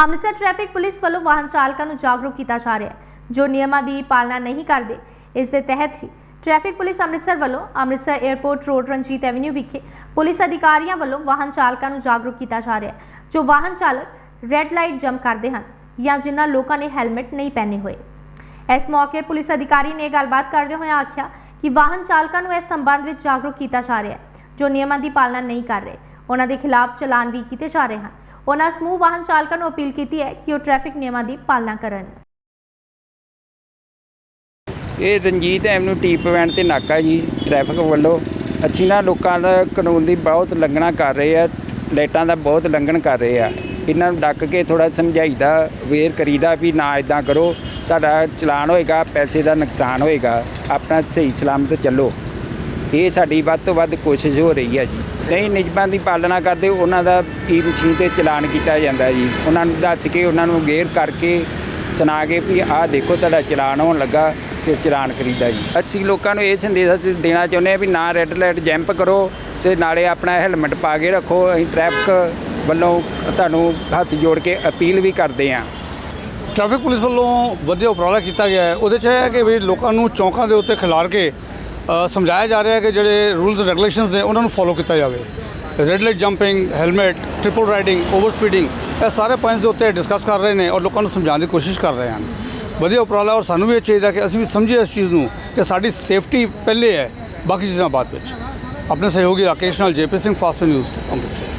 Amritsar traffic police ਵੱਲੋਂ ਵਾਹਨ ਚਾਲਕਾਂ ਨੂੰ ਜਾਗਰੂਕ ਕੀਤਾ ਜਾ ਰਿਹਾ ਹੈ। ਜੋ ਨਿਯਮਾਂ ਦੀ ਪਾਲਣਾ ਨਹੀਂ ਕਰਦੇ, ਇਸ ਦੇ ਤਹਿਤ ਹੀ ਟ੍ਰੈਫਿਕ ਪੁਲਿਸ ਅੰਮ੍ਰਿਤਸਰ ਵੱਲੋਂ Amritsar airport road Ranjit avenue ਵਿਖੇ ਪੁਲਿਸ ਅਧਿਕਾਰੀਆਂ ਵੱਲੋਂ ਵਾਹਨ ਚਾਲਕਾਂ ਨੂੰ ਜਾਗਰੂਕ ਕੀਤਾ ਜਾ ਰਿਹਾ ਹੈ, ਜੋ ਵਾਹਨ ਚਾਲਕ ਰੈੱਡ ਲਾਈਟ ਜੰਪ ਕਰਦੇ ਹਨ ਜਾਂ ਜਿਨ੍ਹਾਂ ਲੋਕਾਂ ਨੇ ਹੈਲਮਟ ਨਹੀਂ ਪਹਿਨੇ ਹੋਏ। ਇਸ ਮੌਕੇ ਪੁਲਿਸ ਅਧਿਕਾਰੀ ਨੇ ਗੱਲਬਾਤ ਕਰਦੇ ਹੋਏ ਆਖਿਆ ਕਿ ਵਾਹਨ ਚਾਲਕਾਂ ਨੂੰ ਇਸ ਸੰਬੰਧ ਵਿੱਚ ਜਾਗਰੂਕ ਕੀਤਾ ਜਾ ਰਿਹਾ ਹੈ, ਜੋ ਨਿਯਮਾਂ ਦੀ ਪਾਲਣਾ ਨਹੀਂ ਕਰ ਰਹੇ। ਉਹਨਾਂ ਦੇ ਖਿਲਾਫ ਚਲਾਨ ਵੀ ਕੀਤੇ ਜਾ ਰਹੇ ਹਨ। ਉਹਨਾਂ ਸਮੂਹ ਵਾਹਨ ਚਾਲਕਾਂ ਨੂੰ ਅਪੀਲ ਕੀਤੀ ਹੈ ਕਿ ਉਹ ਟ੍ਰੈਫਿਕ ਨਿਯਮਾਂ ਦੀ ਪਾਲਣਾ ਕਰਨ। ਇਹ ਰਣਜੀਤ ਐਵਨਿਊ ਟੀ ਪੁਆਇੰਟ ਤੇ ਨਾਕਾ ਜੀ, ਟ੍ਰੈਫਿਕ ਵੱਲੋਂ। ਅਸੀਂ ਨਾ ਲੋਕਾਂ ਦਾ ਕਾਨੂੰਨ ਦੀ ਬਹੁਤ ਲੰਘਣਾ ਕਰ ਰਹੇ ਆ, ਲਾਈਟਾਂ ਦਾ ਬਹੁਤ ਲੰਘਣ ਕਰ ਰਹੇ ਆ। ਇਹਨਾਂ ਨੂੰ ਡੱਕ ਕੇ ਥੋੜਾ ਸਮਝਾਈਦਾ ਅਵੇਅਰ ਕਰੀਦਾ ਵੀ ਨਾ ਇਦਾਂ ਕਰੋ, ਤੁਹਾਡਾ ਚਲਾਨ ਹੋਏਗਾ, ਪੈਸੇ ਦਾ ਨੁਕਸਾਨ ਹੋਏਗਾ, ਆਪਣਾ ਸਹੀ ਸਲਾਮਤ ਚੱਲੋ। ਇਹ ਸਾਡੀ ਵੱਧ ਤੋਂ ਵੱਧ ਕੋਸ਼ਿਸ਼ ਹੋ ਰਹੀ ਹੈ ਜੀ। ਨਹੀਂ ਨਿਯਮਾਂ ਦੀ ਪਾਲਣਾ ਕਰਦੇ ਉਹਨਾਂ ਦਾ ਈ ਮਸ਼ੀਨ ਤੇ ਚਲਾਨ ਕੀਤਾ ਜਾਂਦਾ ਜੀ। ਉਹਨਾਂ ਨੂੰ ਦੱਸ ਕੇ, ਉਹਨਾਂ ਨੂੰ ਗੇਅਰ ਕਰਕੇ ਸੁਣਾ ਕੇ ਵੀ ਆਹ ਦੇਖੋ ਤੁਹਾਡਾ ਚਲਾਨ ਹੋਣ ਲੱਗਾ ਤੇ ਚਲਾਨ ਕਰੀਦਾ ਜੀ। ਅਸੀਂ ਲੋਕਾਂ ਨੂੰ ਇਹ ਸੰਦੇਸ਼ ਅਸੀਂ ਦੇਣਾ ਚਾਹੁੰਦੇ ਹਾਂ ਵੀ ਨਾ ਰੈੱਡ ਲਾਈਟ ਜੈਂਪ ਕਰੋ ਤੇ ਨਾਲੇ ਆਪਣਾ ਹੈਲਮਟ ਪਾ ਕੇ ਰੱਖੋ। ਅਸੀਂ ਟ੍ਰੈਫਿਕ ਵੱਲੋਂ ਤੁਹਾਨੂੰ ਹੱਥ ਜੋੜ ਕੇ ਅਪੀਲ ਵੀ ਕਰਦੇ ਹਾਂ। ਟ੍ਰੈਫਿਕ ਪੁਲਿਸ ਵੱਲੋਂ ਵਧੀਆ ਉਪਰਾਲਾ ਕੀਤਾ ਗਿਆ ਹੈ। ਉਹਦੇ 'ਚ ਇਹ ਹੈ ਕਿ ਵੀ ਲੋਕਾਂ ਨੂੰ ਚੌਂਕਾਂ ਦੇ ਉੱਤੇ ਖਿਲਾਰ ਕੇ ਸਮਝਾਇਆ ਜਾ ਰਿਹਾ ਹੈ ਕਿ ਜਿਹੜੇ ਰੂਲਸ ਰੈਗੂਲੇਸ਼ਨਸ ਨੇ ਉਹਨਾਂ ਨੂੰ ਫੋਲੋ ਕੀਤਾ ਜਾਵੇ। Red light jumping helmet triple riding over speeding ਇਹ ਸਾਰੇ ਪੁਆਇੰਟਸ ਦੇ ਉੱਤੇ ਡਿਸਕਸ ਕਰ ਰਹੇ ਨੇ ਔਰ ਲੋਕਾਂ ਨੂੰ ਸਮਝਾਉਣ ਦੀ ਕੋਸ਼ਿਸ਼ ਕਰ ਰਹੇ ਹਨ। ਵਧੀਆ ਉਪਰਾਲਾ ਔਰ ਸਾਨੂੰ ਵੀ ਇਹ ਚਾਹੀਦਾ ਕਿ ਅਸੀਂ ਵੀ ਸਮਝੀਏ ਇਸ ਚੀਜ਼ ਨੂੰ ਕਿ ਸਾਡੀ ਸੇਫਟੀ ਪਹਿਲੇ ਹੈ, ਬਾਕੀ ਚੀਜ਼ਾਂ ਬਾਅਦ ਵਿੱਚ। ਆਪਣੇ ਸਹਿਯੋਗੀ ਰਾਕੇਸ਼ ਨਾਲ JP Singh fast news Amritsar.